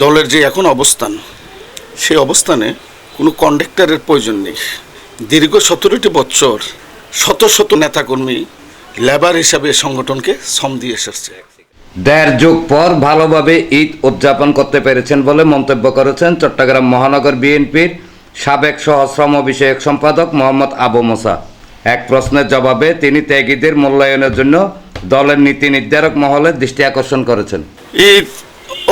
দলের যে এখন অবস্থান সেই অবস্থানে কোনো কন্ডাক্টরের প্রয়োজন নেই। দীর্ঘ সতেরোটি বছর শত শত নেতাকর্মী লেবার হিসাবে সংগঠনকে সম দিয়ে এসেছে। দেড় যুগ পর ভালোভাবে ঈদ উদযাপন করতে পেরেছেন বলে মন্তব্য করেছেন চট্টগ্রাম মহানগর বিএনপির সাবেক সহশ্রম বিষয়ক সম্পাদক মোহাম্মদ আবু মোসা। এক প্রশ্নের জবাবে তিনি ত্যাগীদের মূল্যায়নের জন্য দলের নীতি নির্ধারক মহলে দৃষ্টি আকর্ষণ করেছেন। ঈদ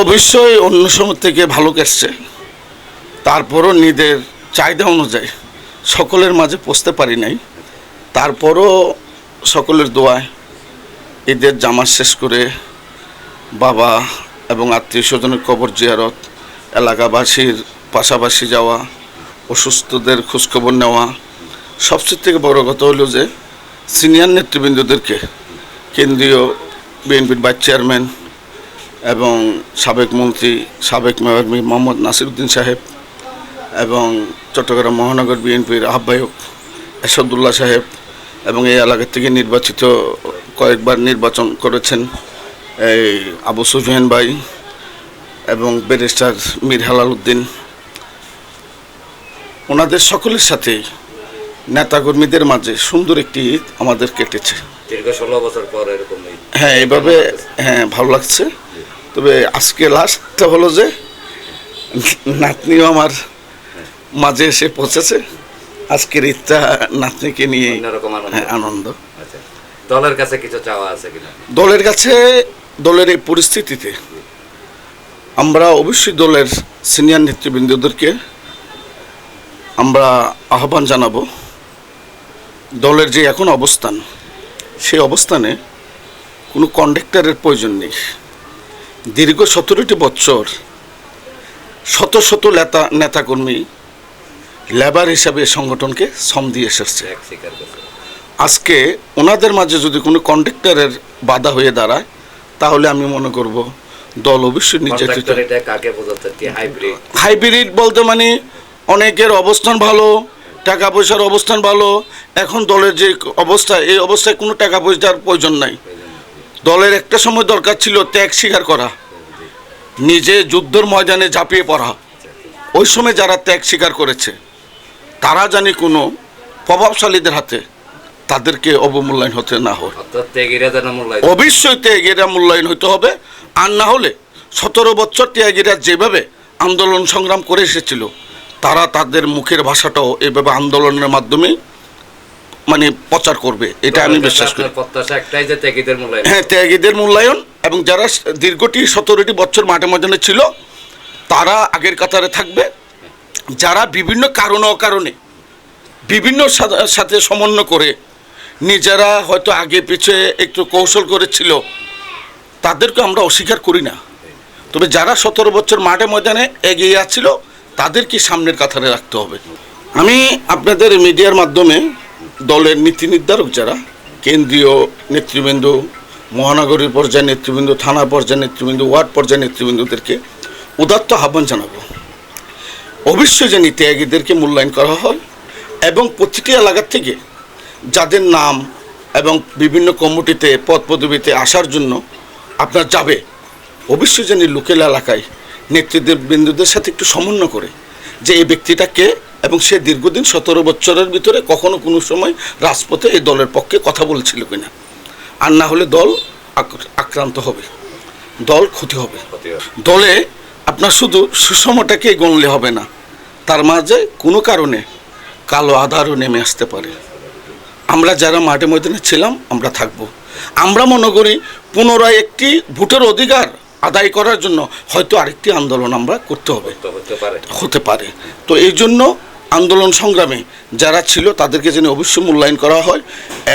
অবশ্যই অন্য সময় থেকে ভালো কেটছে তারপরও নিজের চাহিদা অনুযায়ী সকলের মাঝে পৌঁছতে পারি নাই। তারপরও সকলের দোয়ায় ঈদের জামা শেষ করে বাবা এবং আত্মীয় স্বজনের কবর জিয়ারত, এলাকাবাসীর পাশাপাশি যাওয়া, অসুস্থদের খোঁজখবর নেওয়া, সবচেয়ে থেকে বড় কথা হলো যে, সিনিয়র নেতৃবৃন্দদেরকে কেন্দ্রীয় বিএনপির ভাইস চেয়ারম্যান এবং সাবেক মন্ত্রী সাবেক মেয়র মোহাম্মদ নাসিরুদ্দিন সাহেব এবং চট্টগ্রাম মহানগর বিএনপির আহ্বায়ক এসদুল্লাহ সাহেব এবং এই এলাকা থেকে নির্বাচিত কয়েকবার নির্বাচন করেছেন এই আবু সুফিয়ান ভাই এবং ব্যারিস্টার মীর হেলাল উদ্দিন। ওনাদের সকলের সাথে নেতাকর্মীদের মাঝে সুন্দর একটি ঈদ আমাদের কেটেছে। দীর্ঘ ষোলো বছর পর এরকম হ্যাঁ এইভাবে হ্যাঁ ভালো লাগছে। তবে আজকে লাস্টটা হলো যে নাতনিও আমার মাঝে এসে পৌঁছেছে। আজকের ঈদটা নাতনিকে নিয়ে আনন্দ। হ্যাঁ আচ্ছা। দলের কাছে কিছু চাওয়া আছে কিনা? দলের কাছে দলের এই পরিস্থিতিতে আমরা অবশ্যই দলের সিনিয়র নেতৃবৃন্দদেরকে আমরা আহ্বান জানাব দলের যে এখন অবস্থান সেই অবস্থানে কোনো কন্ডাক্টরের প্রয়োজন নেই। দীর্ঘ সতেরোটি বছর শত শত নেতা নেতাকর্মী লেবার হিসাবে সংগঠনকে সম দিয়ে এসেছে। আজকে ওনাদের মাঝে যদি কোনো কন্ডাক্টরের বাধা হয়ে দাঁড়ায় তাহলে আমি মনে করব দল অবশ্যই নির্যাতিত। হাইব্রিড বলতে মানে অনেকের অবস্থান ভালো টাকা পয়সার অবস্থান ভালো এখন দলের যে অবস্থা এই অবস্থায় কোনো টাকা পয়সার প্রয়োজন নাই। দলের একটা সময় দরকার ছিল ত্যাগ স্বীকার করা। নিজে যুদ্ধের ময়দানে ঝাঁপিয়ে পড়া। ওই সময় যারা ত্যাগ স্বীকার করেছে তারা জানি কোনো প্রভাবশালীদের হাতে তাদেরকে অবমূল্যায়ন হতে না হয়। অর্থাৎ ত্যাগীরা মূল্যায়ন অবশ্যই ত্যাগীরা মূল্যায়ন হতে হবে আর না হলে সতেরো বছর ত্যাগীরা যেভাবে আন্দোলন সংগ্রাম করে এসেছিল তারা তাদের মুখের ভাষাটাও এভাবে আন্দোলনের মাধ্যমে মানে প্রচার করবে এটা আমি বিশ্বাস করি। হ্যাঁ ত্যাগীদের মূল্যায়ন এবং যারা দীর্ঘটি সতেরোটি বছর মাঠে ময়দানে ছিল তারা আগের কাতারে থাকবে। যারা বিভিন্ন কারণ অকারণে বিভিন্ন সাথে সমন্বয় করে নিজেরা হয়তো আগে পিছে একটু কৌশল করেছিল তাদেরকে আমরা অস্বীকার করি না। তবে যারা সতেরো বছর মাঠে ময়দানে এগিয়ে যাচ্ছিল তাদেরকে সামনের কাতারে রাখতে হবে। আমি আপনাদের মিডিয়ার মাধ্যমে দলের নীতি নির্ধারক যারা, কেন্দ্রীয় নেতৃবৃন্দ, মহানগরীর পর্যায়ে নেতৃবৃন্দ থানা পর্যায়ে নেতৃবৃন্দ, ওয়ার্ড পর্যায়ে নেতৃবৃন্দদেরকে উদাত্ত আহ্বান জানাব। অবশ্যই জানি ত্যাগীদেরকে মূল্যায়ন করা হয় এবং প্রতিটি এলাকার থেকে যাদের নাম এবং বিভিন্ন কমিটিতে পদ পদবিতে আসার জন্য আপনার যাবে, অবশ্যই জানি লোকাল এলাকায় নেতৃবৃন্দদের সাথে একটু সমন্বয় করে যে এই ব্যক্তিটাকে এবং সে দীর্ঘদিন সতেরো বছরের ভিতরে কখনো কোনো সময় রাজপথে এই দলের পক্ষে কথা বলেছিল কিনা। আর না হলে দল আক- আক্রান্ত হবে। দল ক্ষতি হবে। দলে আপনার শুধু সুষমটাকে গণলে হবে না তার মাঝে কোনো কারণে কালো আধারও নেমে আসতে পারে। আমরা যারা মাঠে ময়দানে ছিলাম আমরা থাকব। আমরা মনে করি পুনরায় একটি ভোটের অধিকার আদায় করার জন্য হয়তো আরেকটি আন্দোলন আমরা করতে হবে। হতে পারে। তো এই জন্য আন্দোলন সংগ্রামে যারা ছিল তাদেরকে যেন অবশ্যই মূল্যায়ন করা হয়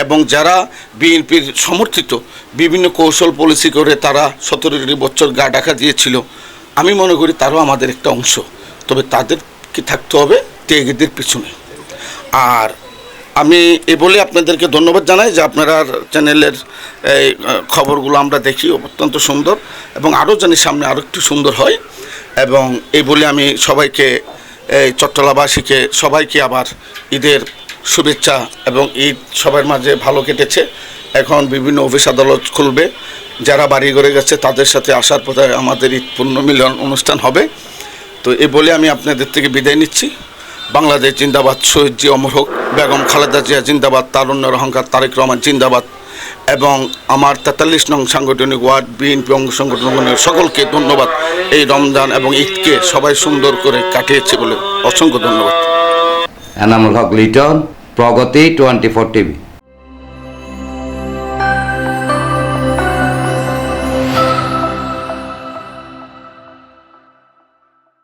এবং যারা বিএনপির সমর্থিত বিভিন্ন কৌশল পলিসি করে তারা সতেরো সতেরোটি বছর গা ডাকা দিয়েছিল, আমি মনে করি তারও আমাদের একটা অংশ। তবে তাদেরকে থাকতে হবে? ত্যাগীদের পিছনে। আর আমি এ বলে আপনাদেরকে ধন্যবাদ জানাই যে আপনারা চ্যানেলের এই খবরগুলো আমরা দেখি, অত্যন্ত সুন্দর এবং আরও জানি সামনে আরও একটু সুন্দর হয়। এবং এই বলে আমি সবাইকে এই চট্টলাবাসীকে, সবাইকে আবার ঈদের শুভেচ্ছা এবং ঈদ সবার মাঝে ভালো কেটেছে। এখন বিভিন্ন অফিস আদালত খুলবে। যারা বাড়ি ঘরে গেছে, তাদের সাথে আসার পথে আমাদের ঈদ পূর্ণ মিলন অনুষ্ঠান হবে। তো এ বলে আমি আপনাদের থেকে বিদায় নিচ্ছি। বাংলাদেশ জিন্দাবাদ, শহীদ জি অমর হোক, বেগম খালেদা জিয়া জিন্দাবাদ, তারুণ্যের অহংকার তারেক রহমান জিন্দাবাদ। এবং আমার তেতাল্লিশ নং সাংগঠনিক ওয়ার্ড, বিএনপি অঙ্গ সংগঠনের সকলকে ধন্যবাদ। এই রমজান এবং ঈদকে সবাই সুন্দর করে কাটিয়েছে বলে অসংখ্য ধন্যবাদ। Enamul Haque Liton, Pragati, twenty four TV.